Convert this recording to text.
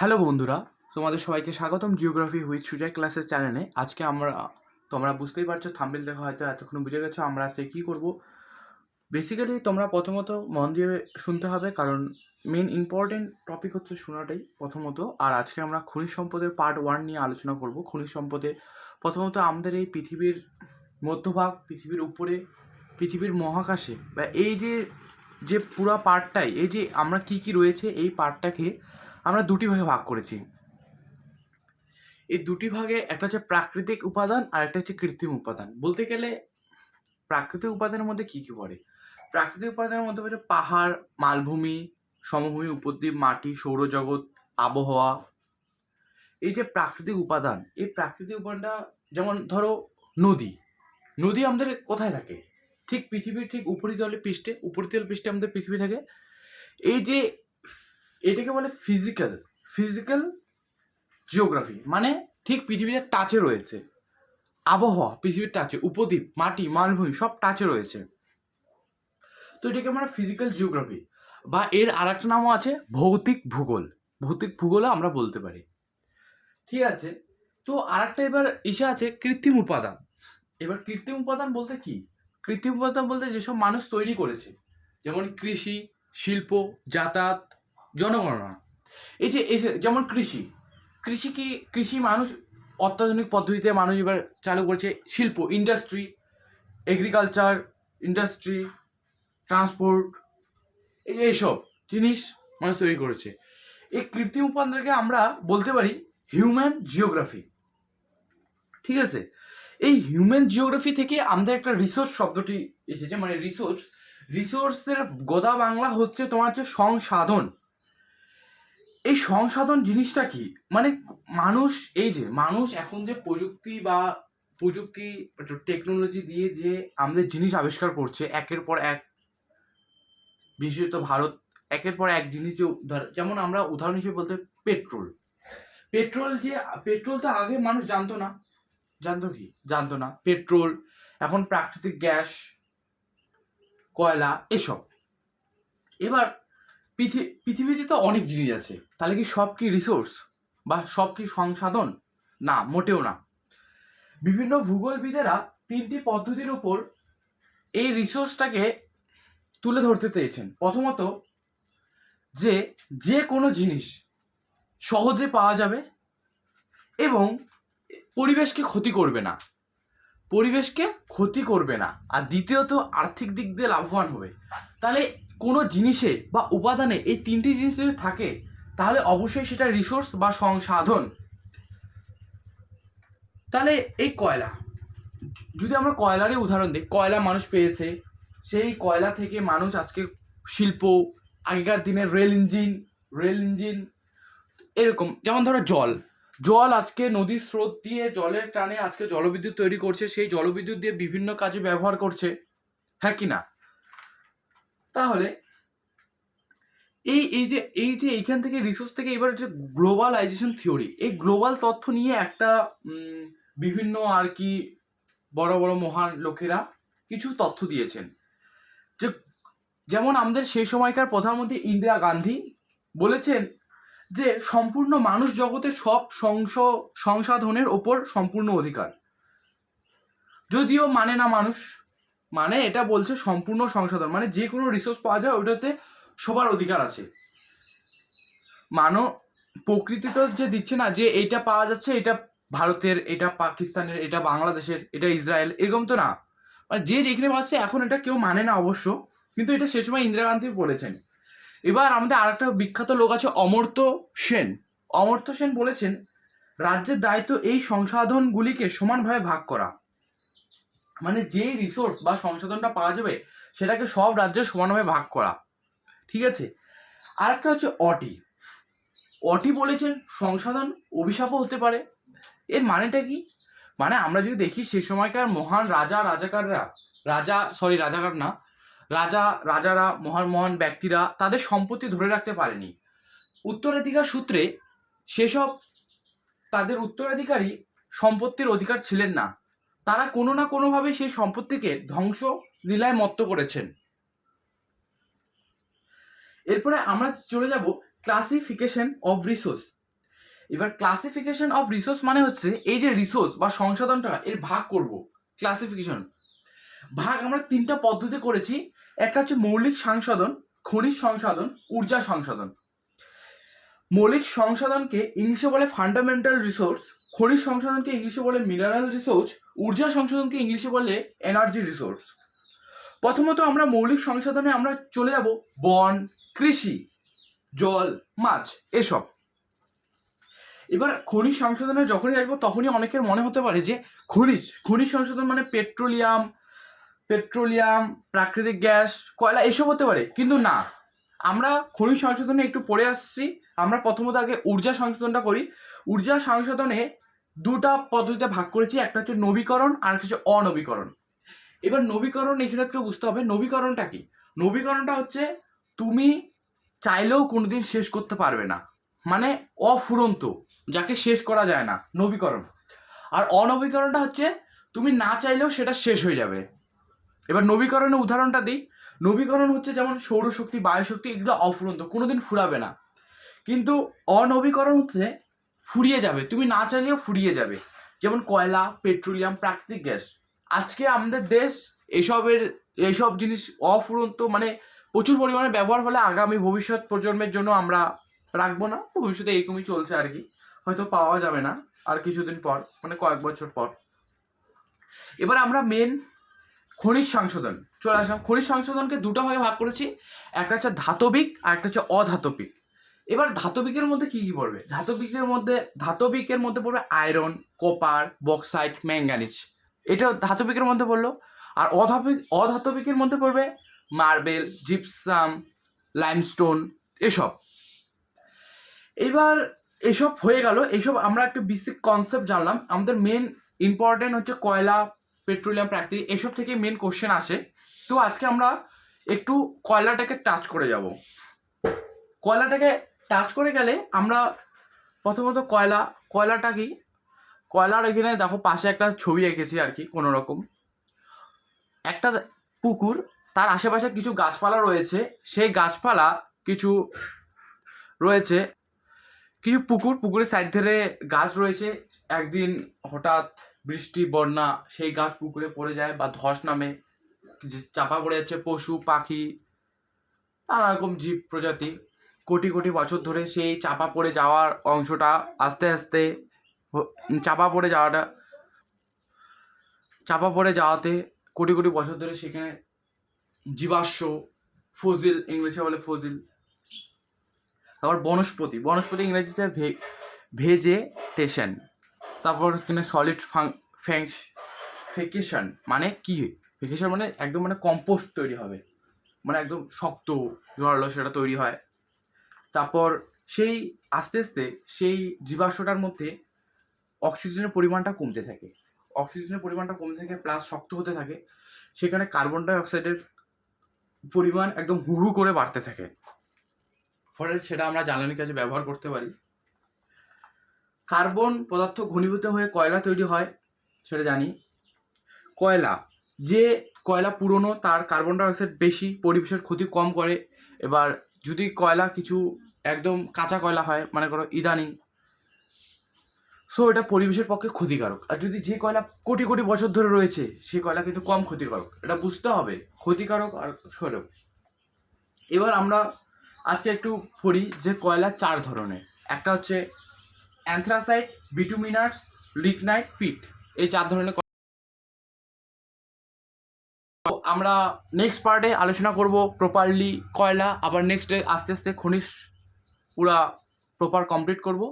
Hello বন্ধুরা, তোমাদের সবাইকে স্বাগতম জিওগ্রাফি উইথ সুজয় ক্লাসের চ্যানেলে আজকে আমরা, তোমরা বুঝতেই পারছ থাম্বেল দেখে, হয়তো এতক্ষণ বুঝে গেছো আমরা আজকে কী করব। বেসিক্যালি তোমরা প্রথমত মন দিয়ে শুনতে হবে, কারণ মেন ইম্পর্টেন্ট টপিক হচ্ছে শোনাটাই প্রথমত। আর আজকে আমরা খনিজ সম্পদের পার্ট ওয়ান নিয়ে আলোচনা করব। খনিজ সম্পদে প্রথমত আমাদের এই পৃথিবীর মধ্যভাগ, পৃথিবীর উপরে, পৃথিবীর মহাকাশে, বা এই যে যে পুরা পার্টটাই এই যে আমরা কি কি রয়েছে, এই পার্টটাকে আমরা দুটি ভাগে ভাগ করেছি। এই দুটি ভাগে একটা হচ্ছে প্রাকৃতিক উপাদান আর একটা হচ্ছে কৃত্রিম উপাদান। বলতে গেলে প্রাকৃতিক উপাদানের মধ্যে কি কি পড়ে? প্রাকৃতিক উপাদানের মধ্যে পড়ে পাহাড়, মালভূমি, সমভূমি, উপদ্বীপ, মাটি, সৌরজগৎ, আবহাওয়া। এই যে প্রাকৃতিক উপাদান, এই প্রাকৃতিক উপাদানটা যেমন ধরো নদী নদী আমাদের কোথায় থাকে? ঠিক পৃথিবীর ঠিক উপরিতলে পৃষ্ঠে, উপরিতল পৃষ্ঠে আমাদের পৃথিবী থাকে। এই যে এটাকে বলে ফিজিক্যাল ফিজিক্যাল জিওগ্রাফি মানে ঠিক পৃথিবীর টাচে রয়েছে। আবহাওয়া, পৃথিবীর টাচে উপদ্বীপ, মাটি, মালভূমি, সব টাচে রয়েছে। তো এটাকে আমরা ফিজিক্যাল জিওগ্রাফি বা এর আর একটা নামও আছে, ভৌতিক ভূগোল। ভৌতিক ভূগোলও আমরা বলতে পারি। ঠিক আছে? তো আর একটা এবার ইসে আছে কৃত্রিম উপাদান। এবার কৃত্রিম উপাদান বলতে কি? কৃত্রিম উপাদান বলতে যেসব মানুষ তৈরি করেছে, যেমন কৃষি, শিল্প, যাতায়াত জনগণনা। এই যে, এই যেমন কৃষি কৃষি কি, কৃষি মানুষ অত্যাধুনিক পদ্ধতিতে মানুষ এবার চালু করেছে শিল্প ইন্ডাস্ট্রি এগ্রিকালচার ইন্ডাস্ট্রি ট্রান্সপোর্ট এই এইসব জিনিস মানুষ তৈরি করেছে। এই কৃত্রিম উপাদানকে আমরা বলতে পারি হিউম্যান জিওগ্রাফি ঠিক আছে? এই হিউম্যান জিওগ্রাফি থেকে আমাদের একটা রিসোর্স শব্দটি এসেছে মানে রিসোর্স রিসোর্সের গোদা বাংলা হচ্ছে তোমার হচ্ছে সংসাধন। এই সংসাধন জিনিসটা কি? মানে মানুষ, এই যে মানুষ এখন যে প্রযুক্তি বা প্রযুক্তি টেকনোলজি দিয়ে যে আমাদের জিনিস আবিষ্কার করছে, একের পর এক বিশেষত ভারত, একের পর এক জিনিস যে যেমন আমরা উদাহরণ হিসেবে বলতে পেট্রোল। পেট্রোল যে, পেট্রোল তো আগে মানুষ জানতো না। জানতো কি? জানতো না। পেট্রোল, এখন প্রাকৃতিক গ্যাস, কয়লা, এসব। এবার পৃথিবীতে তো অনেক জিনিস আছে। তাহলে কি সব কি রিসোর্স বা সব কি সংসাধন? না, মোটেও না। বিভিন্ন ভূগোলবিদেরা তিনটি পদ্ধতির উপর এই রিসোর্সটাকে তুলে ধরতে চেয়েছেন। প্রথমত, যে যে কোনো জিনিস সহজে পাওয়া যাবে এবং পরিবেশকে ক্ষতি করবে না। পরিবেশকে ক্ষতি করবে না। আর দ্বিতীয়ত, আর্থিক দিক দিয়ে লাভবান হবে। তাহলে কোনো জিনিসে বা উপাদানে এই তিনটি জিনিস যদি থাকে, তাহলে অবশ্যই সেটা রিসোর্স বা সংসাধন। তাহলে এই কয়লা, যদি আমরা কয়লারই উদাহরণ দিই, কয়লা মানুষ পেয়েছে, সেই কয়লা থেকে মানুষ আজকে শিল্প, আগেকার দিনে রেল ইঞ্জিন রেল ইঞ্জিন এরকম, যেমন ধরো জল। জল আজকে নদীর স্রোত দিয়ে জলের টানে আজকে জলবিদ্যুৎ তৈরি করছে, সেই জলবিদ্যুৎ দিয়ে বিভিন্ন কাজে ব্যবহার করছে হ্যাঁ কি না? তাহলে এই এই যে এই যে এইখান থেকে রিসোর্স থেকে এবার যে গ্লোবালাইজেশন থিওরি এই গ্লোবাল তথ্য নিয়ে একটা বিভিন্ন আর কি বড় বড় মহান লোকেরা কিছু তথ্য দিয়েছেন। যে, যেমন আমাদের সেই সময়কার প্রধানমন্ত্রী ইন্দিরা গান্ধী বলেছেন যে, সম্পূর্ণ মানুষ জগতের সব সংস, সংসাধনের ওপর সম্পূর্ণ অধিকার। যদিও মানে না মানুষ মানে এটা বলছে সম্পূর্ণ সংসাধন মানে যে কোনো রিসোর্স পাওয়া যায় ওটাতে সবার অধিকার আছে। মানো, প্রকৃতি তো যে দিচ্ছে না যে এইটা পাওয়া যাচ্ছে, এটা ভারতের, এটা পাকিস্তানের, এটা বাংলাদেশের, এটা ইসরায়েল, এরকম তো না। মানে যে যেখানে পাচ্ছে, এখন এটা কেউ মানে না অবশ্য, কিন্তু এটা সে সময় ইন্দিরা গান্ধী বলেছেন। এবার আমাদের আরেকটা বিখ্যাত লোক আছে অমর্ত্য সেন। অমর্ত্য সেন বলেছেন, রাজ্যের দায়িত্ব এই সংসাধনগুলিকে সমানভাবে ভাগ করা। মানে যে রিসোর্স বা সংশোধনটা পাওয়া যাবে, সেটাকে সব রাজ্যে সমানভাবে ভাগ করা। ঠিক আছে? আর একটা হচ্ছে অটি অটি বলেছেন সংসাধন অভিশাপও হতে পারে। এর মানেটা কি? মানে আমরা যদি দেখি সে সময়কার মহান রাজা, রাজাকাররা, রাজা সরি রাজাকার না, রাজা, রাজারা, মহান মহান ব্যক্তিরা তাদের সম্পত্তি ধরে রাখতে পারেনি। উত্তরাধিকার সূত্রে সেসব তাদের উত্তরাধিকারী সম্পত্তির অধিকার ছিলেন না। তারা কোনো না কোনোভাবে সেই সম্পত্তিকে ধ্বংস লীলায় মত্ত করেছেন। এরপরে আমরা চলে যাব ক্লাসিফিকেশন অফ রিসোর্স এবার ক্লাসিফিকেশন অফ রিসোর্স মানে হচ্ছে এই যে রিসোর্স বা সংশোধনটা এর ভাগ করব ক্লাসিফিকেশন ভাগ আমরা তিনটা পদ্ধতি করেছি। একটা হচ্ছে মৌলিক সংশোধন খনিজ সংশোধন ঊর্জা সংশোধন মৌলিক সংশোধনকে ইংলিশে বলে ফান্ডামেন্টাল রিসোর্স খনিজ সংশোধনকে ইংলিশে বলে মিনারেল রিসোর্স ঊর্জা সংশোধনকে ইংলিশে বলে এনার্জি রিসোর্স প্রথমত আমরা মৌলিক সংশোধনে আমরা চলে যাব বন, কৃষি, জল, মাছ, এসব। এবার খনিজ সংশোধনে যখনই আসব তখনই অনেকের মনে হতে পারে যে খনিজ খনিজ সংশোধন মানে পেট্রোলিয়াম পেট্রোলিয়াম, প্রাকৃতিক গ্যাস, কয়লা, এসব হতে পারে, কিন্তু না। আমরা খনিজ সংশোধনে একটু পড়ে আসছি। আমরা প্রথমত আগে ঊর্জা সংশোধনটা করি। ঊর্জা সংশোধনে দুটা পদ্ধতিতে ভাগ করেছি, একটা হচ্ছে নবীকরণ আর একটা হচ্ছে অনবীকরণ। এবার নবীকরণ এখানে একটু বুঝতে হবে, নবীকরণটা কি? নবীকরণটা হচ্ছে তুমি চাইলেও কোনোদিন শেষ করতে পারবে না মানে অফুরন্ত, যাকে শেষ করা যায় না, নবীকরণ। আর অনবীকরণটা হচ্ছে তুমি না চাইলেও সেটা শেষ হয়ে যাবে। এবার নবীকরণের উদাহরণটা দিই। নবীকরণ হচ্ছে যেমন সৌরশক্তি, বায়ুশক্তি, এগুলো অফুরন্ত, কোনোদিন ফুরাবে না। কিন্তু অনবীকরণ হচ্ছে ফুরিয়ে যাবে, তুমি না চাইলেও ফুরিয়ে যাবে। যেমন কয়লা, পেট্রোলিয়াম, প্রাকৃতিক গ্যাস। আজকে আমাদের দেশ এসবের এইসব জিনিস অফুরন্ত মানে প্রচুর পরিমাণে ব্যবহার হলে আগামী ভবিষ্যৎ প্রজন্মের জন্য আমরা রাখব না। ভবিষ্যতে এরকমই চলছে আর কি। হয়তো পাওয়া যাবে না আর কিছুদিন পর মানে কয়েক বছর পর। এবার আমরা মেন খনিজ সংশোধন। চলে আসলাম। খনিজ সংশোধনকে দুটো ভাগে ভাগ করেছি। একটা হচ্ছে ধাতবিক আর একটা হচ্ছে অধাতবিক। এবার ধাতবিকের মধ্যে কি কি পড়বে? ধাতবিকের মধ্যে ধাতবিকের মধ্যে পড়বে আয়রন, কপার বক্সাইট ম্যাঙ্গানিজ এটা ধাতবিকের মধ্যে পড়ল। আর অধাতবিক, অধাতবিকের মধ্যে পড়বে মার্বেল জিপসাম লাইমস্টোন এসব। এবার এসব হয়ে গেল। এসব আমরা একটা বেসিক কনসেপ্ট জানলাম। আমাদের মেন ইম্পর্টেন্ট হচ্ছে কয়লা পেট্রোলিয়াম প্রাকৃতিক, এসব থেকে মেন কোশ্চেন আসে। তো আজকে আমরা একটু কয়লাটাকে টাচ করে যাব। কয়লাটাকে টাচ করে গেলে আমরা প্রথমত কয়লা, কয়লাটা কি? কয়লার এখানে দেখো পাশে একটা ছবি এঁকেছি আর কি, কোনো রকম। একটা পুকুর, তার আশেপাশে কিছু গাছপালা রয়েছে, সেই গাছপালা কিছু রয়েছে, কিছু পুকুর, পুকুরের সাইড ধরে গাছ রয়েছে, একদিন হঠাৎ বৃষ্টি, বন্যা, সেই গাছ পুকুরে পড়ে যায় বা ধস নামে চাপা পড়ে যাচ্ছে পশু, পাখি, নানা রকম জীব প্রজাতি। কোটি কোটি বছর ধরে সেই চাপা পড়ে যাওয়ার অংশটা আস্তে আস্তে চাপা পড়ে যাওয়াটা, চাপা পড়ে যাওয়াতে কোটি কোটি বছর ধরে সেখানে জীবাশ্ম ফজিল ইংলিশে বলে ফজিল তারপর বনস্পতি বনস্পতি ইংরেজিতে ভেজেটেশন তারপর এখানে সলিড ফাং ফ্যাংস ফেকেশন মানে কি? ফেকেশন মানে একদম মানে কম্পোস্ট তৈরি হবে মানে একদম শক্ত জড়ালো সেটা তৈরি হয়। তারপর সেই, আস্তে আস্তে সেই জীবাশ্মটার মধ্যে অক্সিজেনের পরিমাণটা কমতে থাকে। অক্সিজেনের পরিমাণটা কমতে থাকে প্লাস শক্ত হতে থাকে। সেখানে কার্বন ডাইঅক্সাইডের পরিমাণ একদম হু হু করে বাড়তে থাকে। ফলে সেটা আমরা জ্বালানির কাজে ব্যবহার করতে পারি। কার্বন পদার্থ ঘনীভূত হয়ে কয়লা তৈরি হয়, সেটা জানি। কয়লা, যে কয়লা পুরনো, তার কার্বন ডাইঅক্সাইড বেশি, পরিবেশের ক্ষতি কম করে। এবার যদি কয়লা কিছু একদম কাঁচা কয়লা হয় মানে করো ইদানিং। সো এটা পরিবেশের পক্ষে ক্ষতিকারক। আর যদি যে কয়লা কোটি কোটি বছর ধরে রয়েছে, সেই কয়লা কিন্তু কম ক্ষতিকারক। এটা বুঝতে হবে, ক্ষতিকারক আর ক্ষতিকারক এবার আমরা আজকে একটু পড়ি যে কয়লা চার ধরনের। একটা হচ্ছে অ্যান্থ্রাসাইট বিটুমিনাস লিগনাইট, পিট। এই চার ধরনের আমরা নেক্সট পার্টে আলোচনা করব প্রপারলি কয়লা। আবার নেক্সট ডে আস্তে আস্তে খনিজ পুরা প্রপার কমপ্লিট করব।